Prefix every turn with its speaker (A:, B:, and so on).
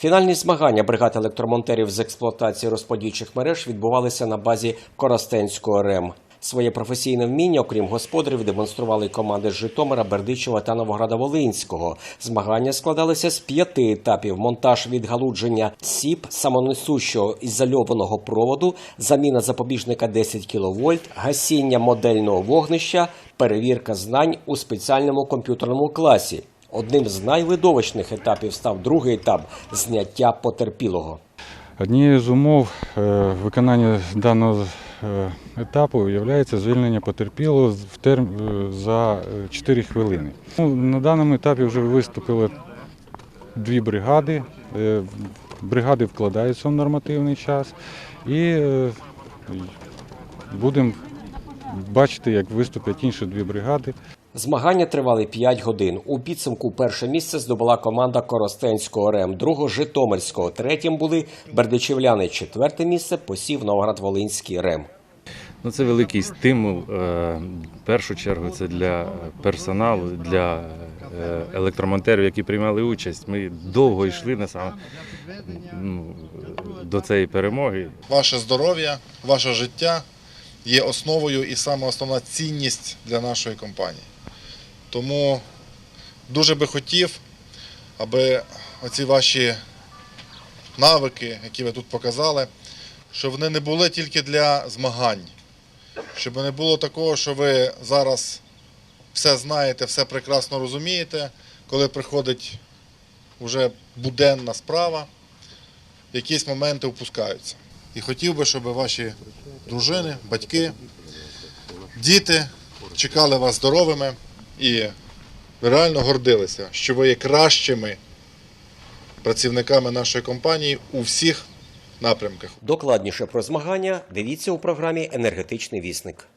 A: Фінальні змагання бригад електромонтерів з експлуатації розподільчих мереж відбувалися на базі Коростенського РЕМ. Своє професійне вміння, окрім господарів, демонстрували команди з Житомира, Бердичева та Новограда-Волинського. Змагання складалися з п'яти етапів: монтаж відгалудження сіп самонесущого ізольованого проводу, заміна запобіжника 10 кВт, гасіння модельного вогнища, перевірка знань у спеціальному комп'ютерному класі. Одним з найвидовищних етапів став другий етап зняття потерпілого.
B: Однією з умов е, виконання даного е, етапу є звільнення потерпілого в терм... е, за 4 хвилини. Ну, На даному етапі вже виступили дві бригади. Бригади вкладаються в нормативний час і будемо бачити, як виступлять інші дві бригади.
A: Змагання тривали 5 годин. У підсумку перше місце здобула команда Коростенського РЕМ, друге Житомирського. Третім були бердичівляни. Четверте місце посів Новоград-Волинський РЕМ.
C: Ну, це великий стимул. е, В першу чергу це для персоналу, для е, електромонтерів, які приймали участь. Ми довго йшли на сам, ну, до цієї перемоги.
D: Ваше здоров'я, ваше життя є основою і саме основна цінність для нашої компанії. Тому дуже би хотів, аби оці ваші навики, які ви тут показали, щоб вони не були тільки для змагань, щоб не було такого, що ви зараз все знаєте, все прекрасно розумієте, коли приходить вже буденна справа, якісь моменти впускаються. І хотів би, щоб ваші дружини, батьки, діти чекали вас здоровими і реально гордилися, що ви є кращими працівниками нашої компанії у всіх напрямках.
A: Докладніше про змагання дивіться у програмі Енергетичний вісник.